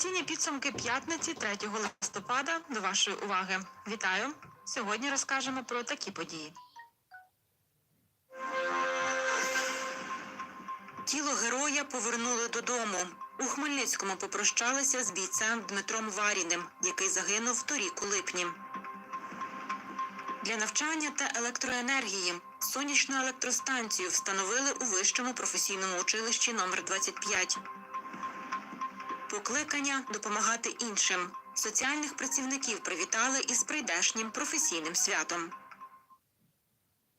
Інформаційні підсумки п'ятниці 3 листопада до вашої уваги. Вітаю! Сьогодні розкажемо про такі події. Тіло героя повернули додому. У Хмельницькому попрощалися з бійцем Дмитром Варіним, який загинув торік у липні. Для навчання та електроенергії сонячну електростанцію встановили у вищому професійному училищі номер 25 Покликання допомагати іншим. Соціальних працівників привітали із прийдешнім професійним святом.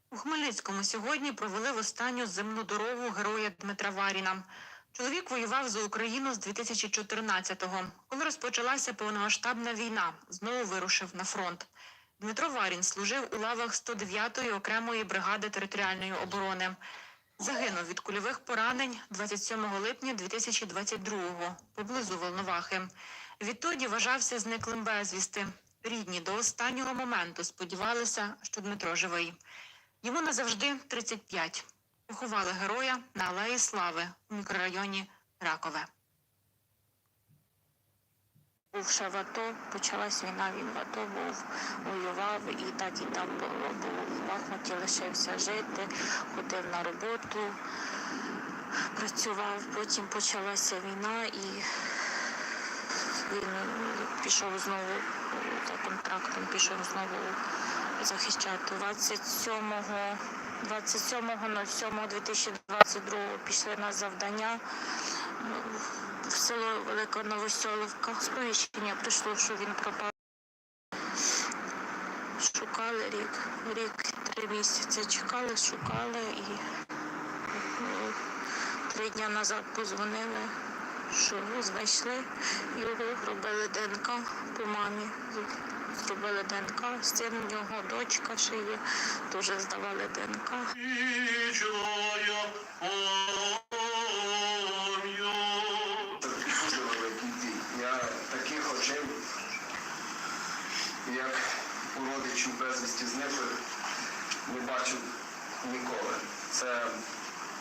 У Хмельницькому сьогодні провели в останню земну дорогу героя Дмитра Варіна. Чоловік воював за Україну з 2014-го. Коли розпочалася повномасштабна війна, знову вирушив на фронт. Дмитро Варін служив у лавах 109-ї окремої бригади територіальної оборони. Загинув від кульових поранень 27 липня 2022-го поблизу Волновахи. Відтоді вважався зниклим безвісти. Рідні до останнього моменту сподівалися, що Дмитро живий. Йому назавжди 35. Поховали героя на Алеї Слави у мікрорайоні Ракове. Був ще в АТО, почалась війна, він в АТО був, воював і так і там було. Був в Бахмуті, лишився жити, ходив на роботу, працював. Потім почалася війна і він пішов знову за контрактом, пішов знову захищати. 27 27.07.2022 пішли на завдання в село Велика Новоселовка. Сповіщення прийшло, що він пропав. Шукали рік, рік, три місяці чекали, шукали і ну, три дні назад позвонили, що знайшли його, робили ДНК по мамі. Зробили ДНК, син у нього, дочка ще є, теж здавали ДНК. Вічною пом'ю. Дуже великий бій. Я таких очей, як у родичів безвісті зниклих, не бачив ніколи. Це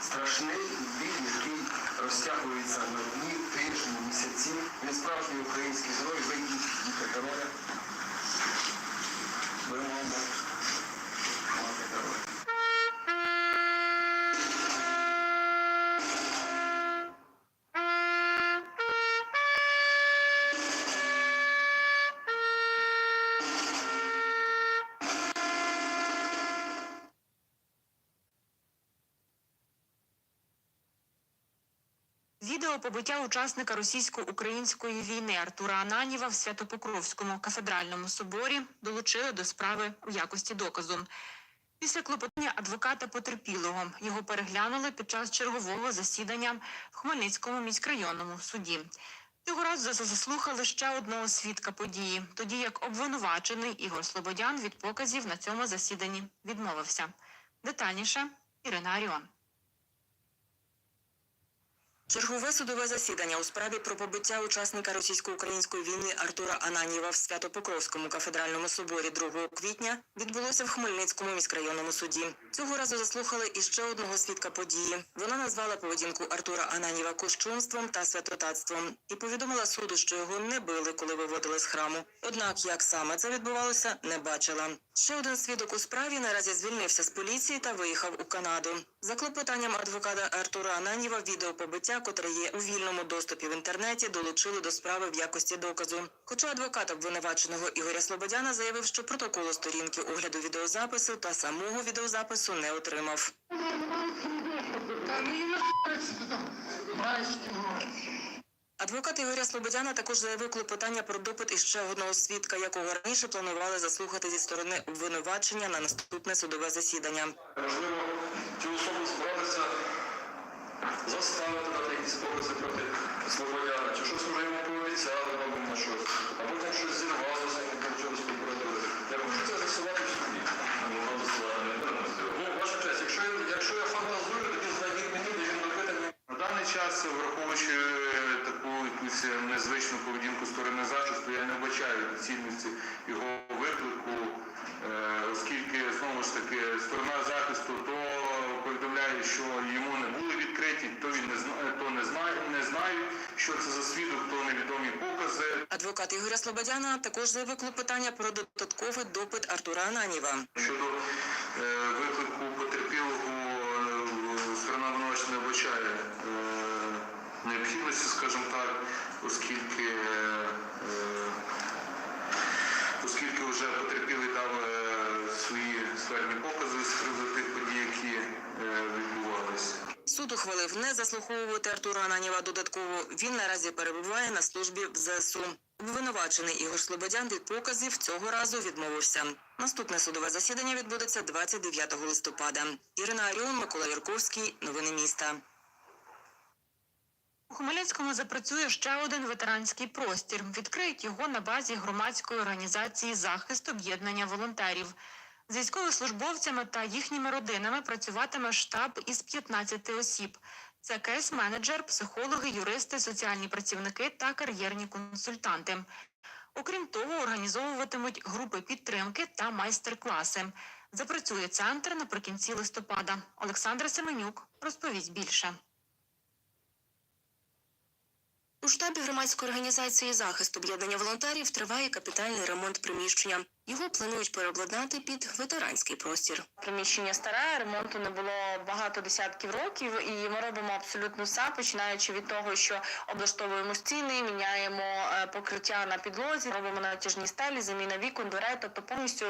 страшний бік, який розтягується на дні, тижні, місяці. Він справжній український герой, ви діти героя. Побиття учасника російсько-української війни Артура Ананіва в Святопокровському кафедральному соборі долучили до справи у якості доказу. Після клопотання адвоката потерпілого його переглянули під час чергового засідання в Хмельницькому міськрайонному суді. Цього разу заслухали ще одного свідка події, тоді як обвинувачений Ігор Слободян від показів на цьому засіданні відмовився. Детальніше Ірина Аріон. Чергове судове засідання у справі про побиття учасника російсько-української війни Артура Ананіва в Свято-Покровському кафедральному соборі 2 квітня відбулося в Хмельницькому міськрайонному суді. Цього разу заслухали іще одного свідка події. Вона назвала поведінку Артура Ананіва кощунством та святотатством і повідомила суду, що його не били, коли виводили з храму. Однак, як саме це відбувалося, не бачила. Ще один свідок у справі наразі звільнився з поліції та виїхав у Канаду. За клопотанням адвоката Артура Ананіва відео побиття, котре є у вільному доступі в інтернеті, долучили до справи в якості доказу. Хоча адвокат обвинуваченого Ігоря Слободяна заявив, що протоколу сторінки огляду відеозапису та самого відеозапису не отримав. Адвокат Ігоря Слободяна також заявив клопотання про допит іще одного свідка, якого раніше планували заслухати зі сторони обвинувачення на наступне судове засідання. Можливо, цю особу збиралися заставити дати якісь покази проти Слободяна, чи щось вже йому пообіцяли, мабуть, на щось, а потім щось зірвалося, як там якусь незвичну поведінку сторони захисту, я не вбачаю доцільності його виклику, е, оскільки знову ж таки сторона захисту то повідомляє, що йому не були відкриті, то він не знає, то не знає, не знають, що це за свідок, то невідомі покази. Адвокат Ігоря Слободяна також заявив клопотання про додатковий допит Артура Ананіва. Щодо е, виклику потерпілого, е, сторона не вбачає необхідності, скажімо так, оскільки, е, оскільки вже потерпілий дав е, свої ствердні покази з тих подій, які е, відбувалися. Суд ухвалив не заслуховувати Артура Ананіва додатково. Він наразі перебуває на службі в ЗСУ. Обвинувачений Ігор Слободян від показів цього разу відмовився. Наступне судове засідання відбудеться 29 листопада. Ірина Аріон, Микола Юрковський. Новини міста. У Хмельницькому запрацює ще один ветеранський простір. Відкриють його на базі громадської організації захист об'єднання волонтерів. З військовослужбовцями та їхніми родинами працюватиме штаб із 15 осіб. Це кейс-менеджер, психологи, юристи, соціальні працівники та кар'єрні консультанти. Окрім того, організовуватимуть групи підтримки та майстер-класи. Запрацює центр наприкінці листопада. Олександр Семенюк розповість більше. У штабі громадської організації захист об'єднання волонтерів триває капітальний ремонт приміщення. Його планують переобладнати під ветеранський простір. Приміщення старе, ремонту не було багато десятків років, і ми робимо абсолютно все, починаючи від того, що облаштовуємо стіни, міняємо е, покриття на підлозі, робимо натяжні стелі, заміна вікон, дверей, тобто повністю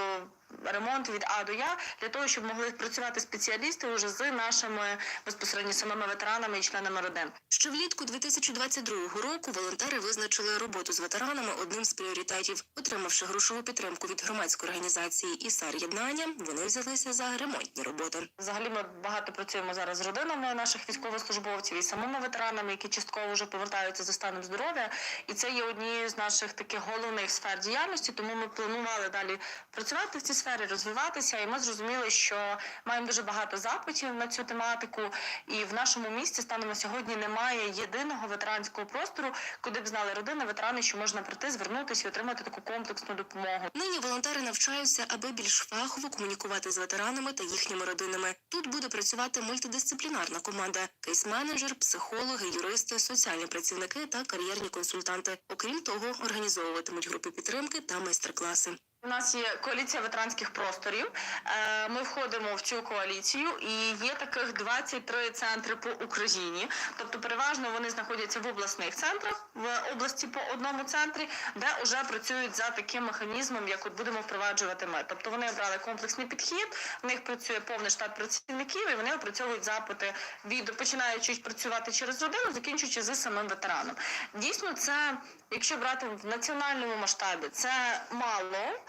ремонт від А до Я для того, щоб могли працювати спеціалісти вже з нашими безпосередньо самими ветеранами і членами родин. Ще влітку 2022 року волонтери визначили роботу з ветеранами одним з пріоритетів. Отримавши грошову підтримку від громадської організації «Ісар Єднання, вони взялися за ремонтні роботи. Взагалі ми багато працюємо зараз з родинами наших військовослужбовців і самими ветеранами, які частково вже повертаються за станом здоров'я. І це є однією з наших таких головних сфер діяльності. Тому ми планували далі працювати в цій сфері, розвиватися. І ми зрозуміли, що маємо дуже багато запитів на цю тематику. І в нашому місті станом на сьогодні немає єдиного ветеранського простору, куди б знали родини, ветерани, що можна прийти, звернутися і отримати таку комплексну допомогу. Нині волонтери навчаються, аби більш фахово комунікувати з ветеранами та їхніми родинами. Тут буде працювати мультидисциплінарна команда: кейс-менеджер, психологи, юристи, соціальні працівники та кар'єрні консультанти. Окрім того, організовуватимуть групи підтримки та майстер-класи. У нас є коаліція ветеранських просторів. Е, Ми входимо в цю коаліцію, і є таких 23 центри по Україні. Тобто, переважно вони знаходяться в обласних центрах, в області по одному центрі, де вже працюють за таким механізмом, як от будемо впроваджувати ми. Тобто вони обрали комплексний підхід. В них працює повний штат працівників, і вони опрацьовують запити від починаючи працювати через родину, закінчуючи з самим ветераном. Дійсно, це якщо брати в національному масштабі, це мало,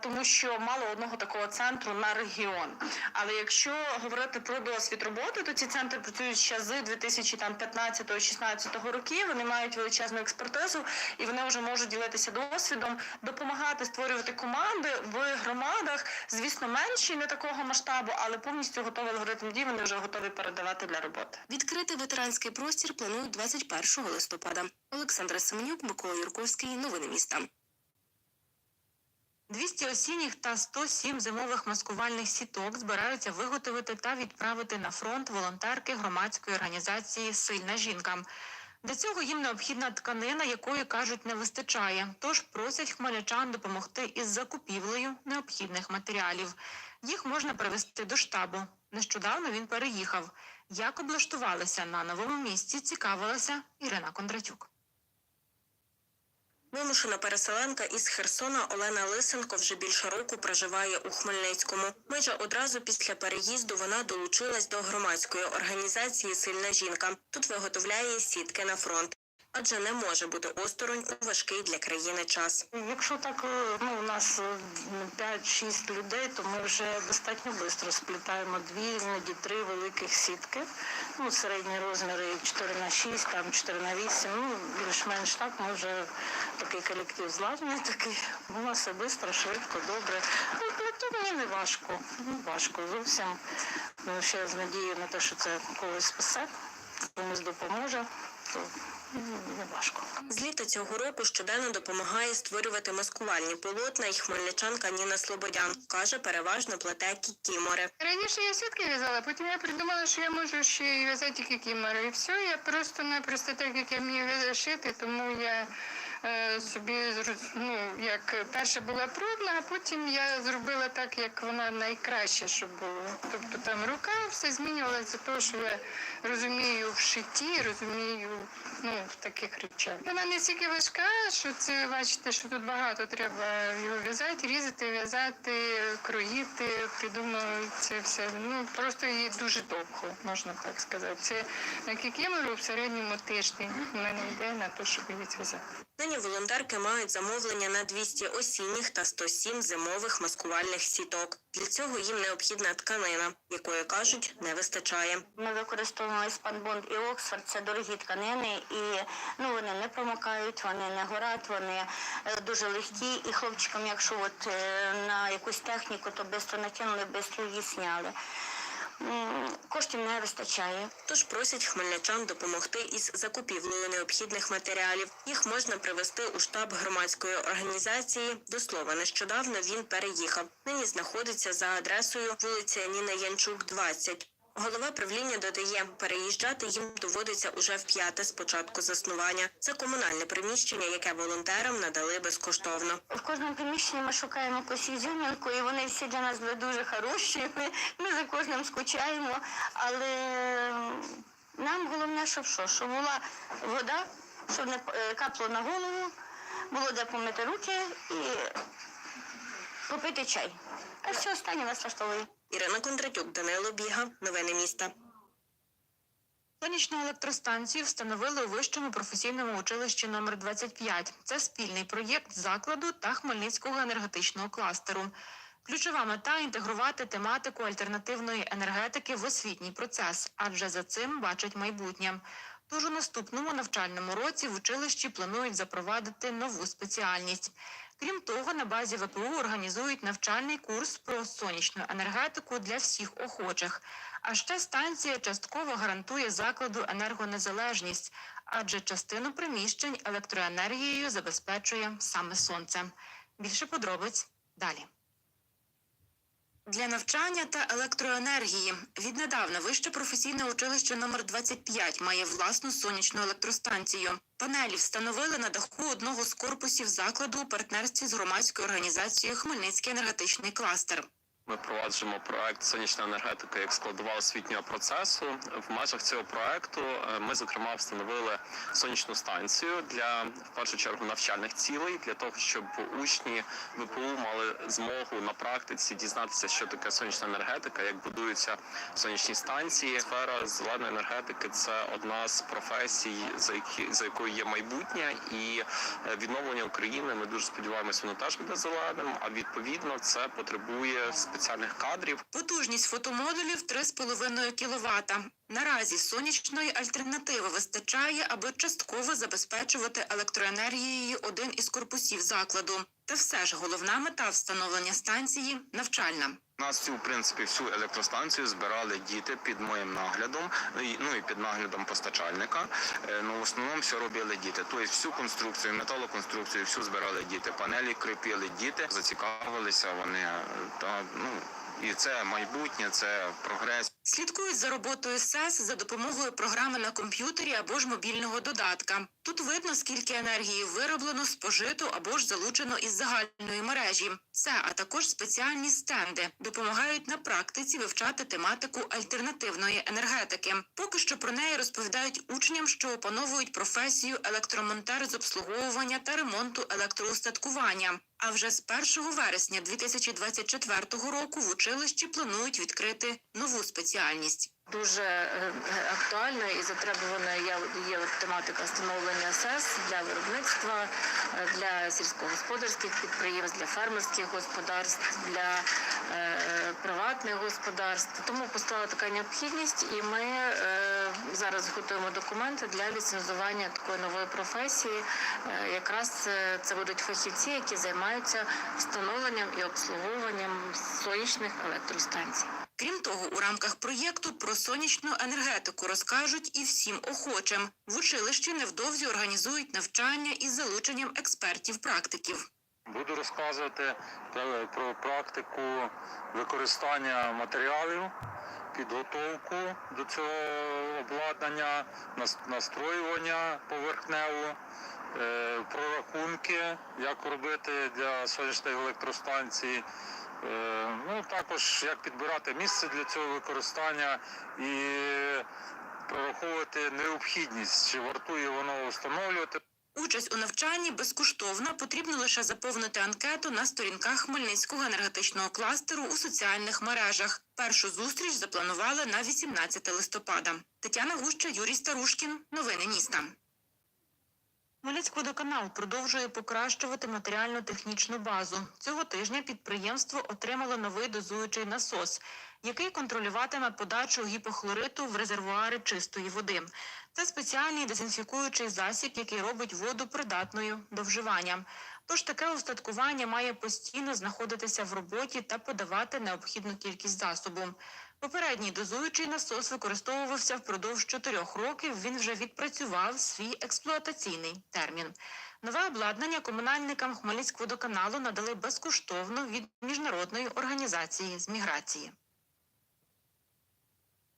тому що мало одного такого центру на регіон. Але якщо говорити про досвід роботи, то ці центри працюють ще з 2015-16 років. Вони мають величезну експертизу і вони вже можуть ділитися досвідом, допомагати створювати команди в громадах. Звісно, менші не такого масштабу, але повністю готовий алгоритм дій. Вони вже готові передавати для роботи. Відкрити ветеранський простір планують 21 листопада. Олександра Семенюк, Микола Юрковський. Новини міста. 200 осінніх та 107 зимових маскувальних сіток збираються виготовити та відправити на фронт волонтерки громадської організації Сильна жінка. Для цього їм необхідна тканина, якої кажуть не вистачає. Тож просять хмельничан допомогти із закупівлею необхідних матеріалів. Їх можна привезти до штабу. Нещодавно він переїхав. Як облаштувалися на новому місці, цікавилася Ірина Кондратюк. Вимушена переселенка із Херсона Олена Лисенко вже більше року проживає у Хмельницькому. Майже одразу після переїзду вона долучилась до громадської організації Сильна жінка. Тут виготовляє сітки на фронт. Адже не може бути осторонь у важкий для країни час. Якщо так е, ну, у нас е, 5-6 людей, то ми вже достатньо швидко сплітаємо дві, іноді три великих сітки. Ну, середні розміри 4 на 6, там 4 на 8. Ну, більш-менш так, ми вже такий колектив зладений, такий. У нас все швидко, швидко, добре. Ну, то мені не важко, не важко зовсім. Ну, ще з надією на те, що це когось спасе, комусь допоможе. То не. З літа цього року щоденно допомагає створювати маскувальні полотна і хмельничанка Ніна Слободян. Каже, переважно плете кікімори. Раніше я сітки в'язала, потім я придумала, що я можу ще й в'язати кікімори. І все, я просто-напросто так, як я вмію шити, тому я собі зроз- ну, як перша була пробна, а потім я зробила так, як вона найкраще, щоб було. Тобто там рука все змінювалася того, що я розумію в шитті, розумію ну, в таких речах. Вона не стільки важка, що це бачите, що тут багато треба його в'язати, різати, в'язати, кроїти, придумали це все. Ну просто її дуже довго, можна так сказати. Це на кікімеру в середньому тиждень в мене йде на те, щоб її зв'язати. Нині волонтерки мають замовлення на 200 осінніх та 107 зимових маскувальних сіток. Для цього їм необхідна тканина, якої кажуть не вистачає. Ми використовуємо спанбонд і Оксфорд. Це дорогі тканини, і ну вони не промокають, вони не горять, вони е, дуже легкі. І хлопчикам, якщо от е, на якусь техніку, то швидко накинули, швидко її зняли. Коштів не вистачає. Тож просять хмельничан допомогти із закупівлею необхідних матеріалів. Їх можна привезти у штаб громадської організації. До слова, нещодавно він переїхав. Нині знаходиться за адресою вулиця Ніна Янчук, 20. Голова правління додає, переїжджати їм доводиться уже в п'яте з початку заснування. Це комунальне приміщення, яке волонтерам надали безкоштовно. В кожному приміщенні ми шукаємо якусь ізюмінку, і вони всі для нас були дуже хороші. Ми, ми за кожним скучаємо, але нам головне, щоб що? Щоб була вода, щоб не е, капло на голову, було де помити руки і попити чай. А все останнє нас влаштовує. Ірина Кондратюк, Данило Біга. Новини міста. Сонячну електростанцію встановили у вищому професійному училищі номер 25. Це спільний проєкт закладу та Хмельницького енергетичного кластеру. Ключова мета інтегрувати тематику альтернативної енергетики в освітній процес, адже за цим бачать майбутнє. Тож у наступному навчальному році в училищі планують запровадити нову спеціальність. Крім того, на базі ВПУ організують навчальний курс про сонячну енергетику для всіх охочих. А ще станція частково гарантує закладу енергонезалежність, адже частину приміщень електроенергією забезпечує саме сонце. Більше подробиць далі. Для навчання та електроенергії віднедавна вище професійне училище номер 25 має власну сонячну електростанцію. Панелі встановили на даху одного з корпусів закладу у партнерстві з громадською організацією Хмельницький енергетичний кластер. Ми проваджуємо проект сонячна енергетика як складова освітнього процесу. В межах цього проекту е, ми зокрема встановили сонячну станцію для в першу чергу навчальних цілей, для того, щоб учні ВПУ мали змогу на практиці дізнатися, що таке сонячна енергетика, як будуються сонячні станції. Сфера зеленої енергетики це одна з професій, за які за якою є майбутнє, і е, відновлення України. Ми дуже сподіваємося, воно теж буде зеленим. А відповідно, це потребує спеціальних кадрів. Потужність фотомодулів 3,5 кВт. Наразі сонячної альтернативи вистачає, аби частково забезпечувати електроенергією один із корпусів закладу. Та все ж головна мета встановлення станції навчальна. Нас цю в принципі всю електростанцію збирали діти під моїм наглядом, ну і- ну під наглядом постачальника. Е, Ну в основному все робили діти. Тобто всю конструкцію, металоконструкцію, всю збирали діти. Панелі кріпили діти, зацікавилися вони е, та ну і це майбутнє, це прогрес. Слідкують за роботою СЕС за допомогою програми на комп'ютері або ж мобільного додатка. Тут видно, скільки енергії вироблено, спожито або ж залучено із загальної мережі. Це, а також спеціальні стенди допомагають на практиці вивчати тематику альтернативної енергетики. Поки що про неї розповідають учням, що опановують професію електромонтер з обслуговування та ремонту електроустаткування. А вже з 1 вересня 2024 року в училищі планують відкрити нову спеціальність. Дуже е, актуальною і затребуваною є, тематика встановлення СЕС для виробництва, е, для сільськогосподарських підприємств, для фермерських господарств, для е, приватних господарств. Тому постала така необхідність, і ми зараз готуємо документи для ліцензування такої нової професії. Якраз це будуть фахівці, які займаються встановленням і обслуговуванням сонячних електростанцій. Крім того, у рамках проєкту про сонячну енергетику розкажуть і всім охочим. В училищі невдовзі організують навчання із залученням експертів-практиків. Буду розказувати про, практику використання матеріалів, підготовку до цього обладнання, настроювання поверхневу, е, прорахунки, як робити для сонячної електростанції. Е, ну, також як підбирати місце для цього використання і прораховувати необхідність, чи вартує воно встановлювати. Участь у навчанні безкоштовна. Потрібно лише заповнити анкету на сторінках Хмельницького енергетичного кластеру у соціальних мережах. Першу зустріч запланували на 18 листопада. Тетяна Гуща, Юрій Старушкін. Новини міста. Хмельницькводоканал продовжує покращувати матеріально-технічну базу. Цього тижня підприємство отримало новий дозуючий насос, який контролюватиме подачу гіпохлориту в резервуари чистої води. Це спеціальний дезінфікуючий засіб, який робить воду придатною до вживання. Тож таке устаткування має постійно знаходитися в роботі та подавати необхідну кількість засобу. Попередній дозуючий насос використовувався впродовж чотирьох років. Він вже відпрацював свій експлуатаційний термін. Нове обладнання комунальникам Хмельницькводоканалу надали безкоштовно від міжнародної організації з міграції.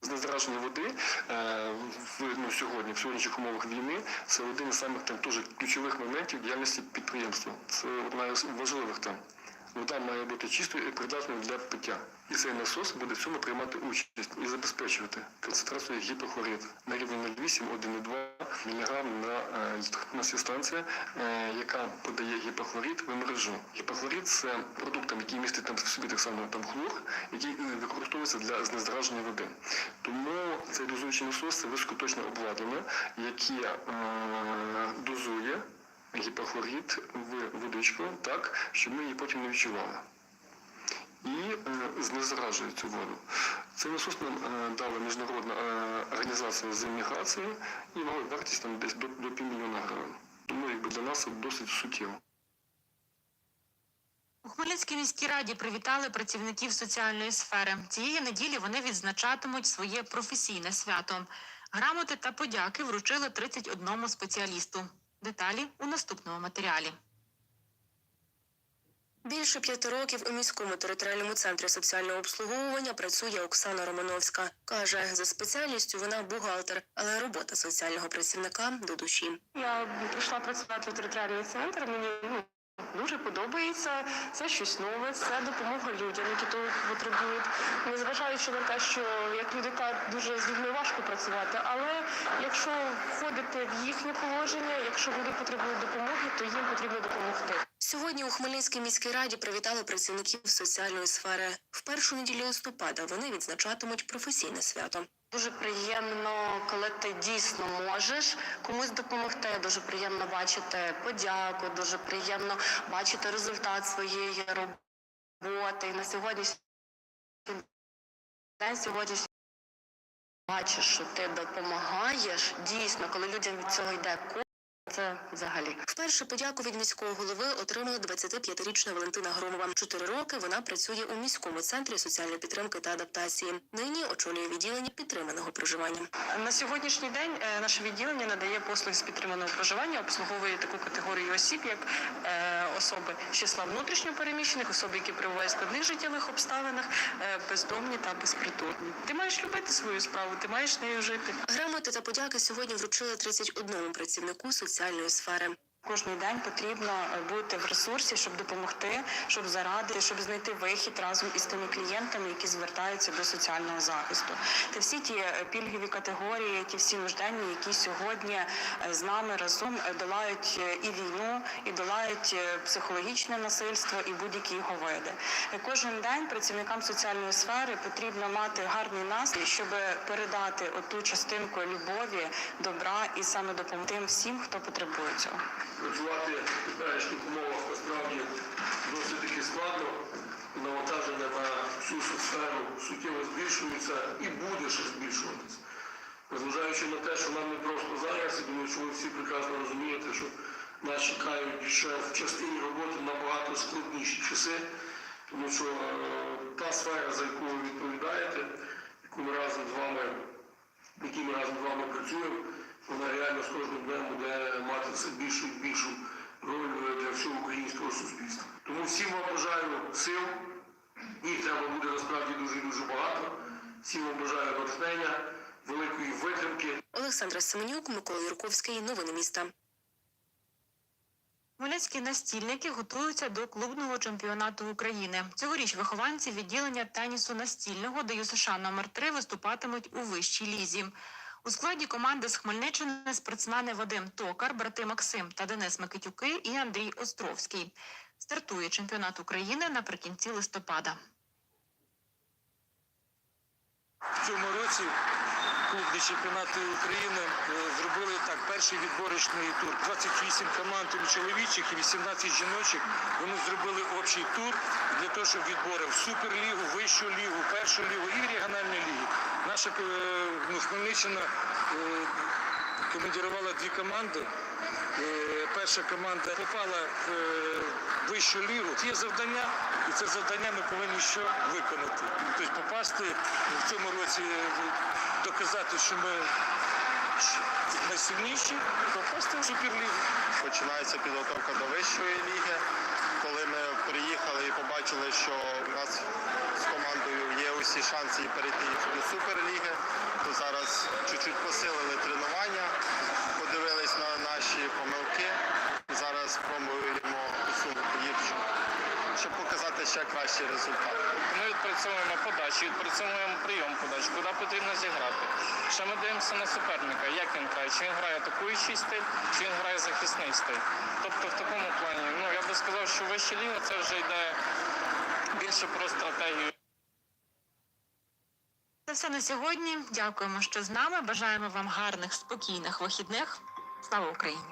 Знезараження води е, в, ну, сьогодні, в сьогоднішніх умовах війни, це один із самих там дуже ключових моментів діяльності підприємства. Це одна із важливих там. Вода має бути чистою і придатною для пиття. І цей насос буде в цьому приймати участь і забезпечувати концентрацію гіпохлориту на рівні 0,8-1,2 мг на е, нас є станція, е, яка подає гіпохлорид в мережу. Гіпохлорид це продукт, який містить там в собі так само там хлор, який е, використовується для знезараження води. Тому цей дозуючий насос це високоточне обладнання, яке дозує гіпохлорид в водичку так, щоб ми її потім не відчували. І е, знезаражує цю воду. Цей насос нам е, дала міжнародна е, організація з міграції і його вартість там десь до, до півмільйона гривень. Тому якби для нас досить суттєво. У Хмельницькій міській раді привітали працівників соціальної сфери. Цієї неділі вони відзначатимуть своє професійне свято. Грамоти та подяки вручили 31 спеціалісту. Деталі у наступному матеріалі. Більше п'яти років у міському територіальному центрі соціального обслуговування працює Оксана Романовська. Каже, за спеціальністю вона бухгалтер, але робота соціального працівника до душі. Я прийшла працювати в територіальний центр. Мені ну, дуже подобається. Це щось нове, це допомога людям, які того потребують. Незважаючи на те, що як люди кажуть, дуже з людьми важко працювати. Але якщо входити в їхнє положення, якщо люди потребують допомоги, то їм потрібно допомогти. Сьогодні у Хмельницькій міській раді привітали працівників соціальної сфери. В першу неділю листопада вони відзначатимуть професійне свято. Дуже приємно, коли ти дійсно можеш комусь допомогти. Дуже приємно бачити подяку, дуже приємно бачити результат своєї роботи. І на сьогоднішній день сьогоднішній бачиш, що ти допомагаєш дійсно, коли людям від цього йде це взагалі. Вперше подяку від міського голови отримала 25-річна Валентина Громова. Чотири роки вона працює у міському центрі соціальної підтримки та адаптації. Нині очолює відділення підтриманого проживання. На сьогоднішній день е, наше відділення надає послуги з підтриманого проживання, обслуговує таку категорію осіб, як е, особи з числа внутрішньопереміщених, особи, які перебувають в складних життєвих обставинах, е, бездомні та безпритульні. Ти маєш любити свою справу, ти маєш нею жити. Грамоти та подяки сьогодні вручили 31 працівнику соціальної сфери. Кожний день потрібно е, бути в ресурсі, щоб допомогти, щоб зарадити, щоб знайти вихід разом із тими клієнтами, які звертаються до соціального захисту. Та всі ті е, пільгові категорії, ті всі нужденні, які сьогодні е, з нами разом долають і війну, і долають психологічне насильство і будь-які його види. Кожен день працівникам соціальної сфери потрібно мати гарний настрій, щоб передати оту частинку любові, добра і саме допомогти всім, хто потребує цього. Працювати в теперішніх умовах насправді досить таки складно. Навантаження на всю соцсферу суттєво збільшується і буде ще збільшуватися. Незважаючи на те, що нам не просто зараз, я думаю, що ви всі прекрасно розумієте, що нас чекають ще в частині роботи набагато складніші часи, Тому що е, та сфера, за яку ви відповідаєте, яку ми разом з вами, в ми разом з вами працюємо, вона реально з кожним днем буде мати все більшу і більшу роль е, для всього українського суспільства. Тому всім вам бажаю сил. Їх треба буде насправді дуже дуже багато. Всім вам бажаю натхнення, великої витримки. Олександра Семенюк, Микола Юрковський. Новини міста. Хмельницькі настільники готуються до клубного чемпіонату України. Цьогоріч вихованці відділення тенісу настільного ДЮСШ номер 3 виступатимуть у вищій лізі. У складі команди з Хмельниччини спортсмени Вадим Токар, брати Максим та Денис Микитюки і Андрій Островський. Стартує чемпіонат України наприкінці листопада. В цьому році клубні чемпіонати України е, зробили так перший відборочний тур. 28 команд у чоловічих і 18 жіночих. Вони зробили общий тур для того, щоб відбори в суперлігу, вищу лігу, першу лігу і регіональну лігу. Наша е, ну, Хмельниччина е, командирувала дві команди. Е, Перша команда попала в вищу лігу. Є завдання, і це завдання ми повинні що виконати. Тобто попасти в цьому році, доказати, що ми найсильніші, попасти в суперлігу. Починається підготовка до вищої ліги. Приїхали і побачили, що у нас з командою є усі шанси перейти до суперліги, то зараз чуть-чуть посилили тренування, подивились на наші помилки. Зараз спробуємо усунути їх, щоб- щоб показати ще кращий результат. Ми відпрацьовуємо подачі, відпрацьовуємо прийом подачі, куди потрібно зіграти. Ще ми дивимося на суперника, як він грає, чи він грає атакуючий стиль, чи він грає захисний стиль. Тобто в такому плані, ну я би сказав, що вища ліга це вже йде більше про стратегію. Це все на сьогодні. Дякуємо, що з нами. Бажаємо вам гарних, спокійних вихідних. Слава Україні!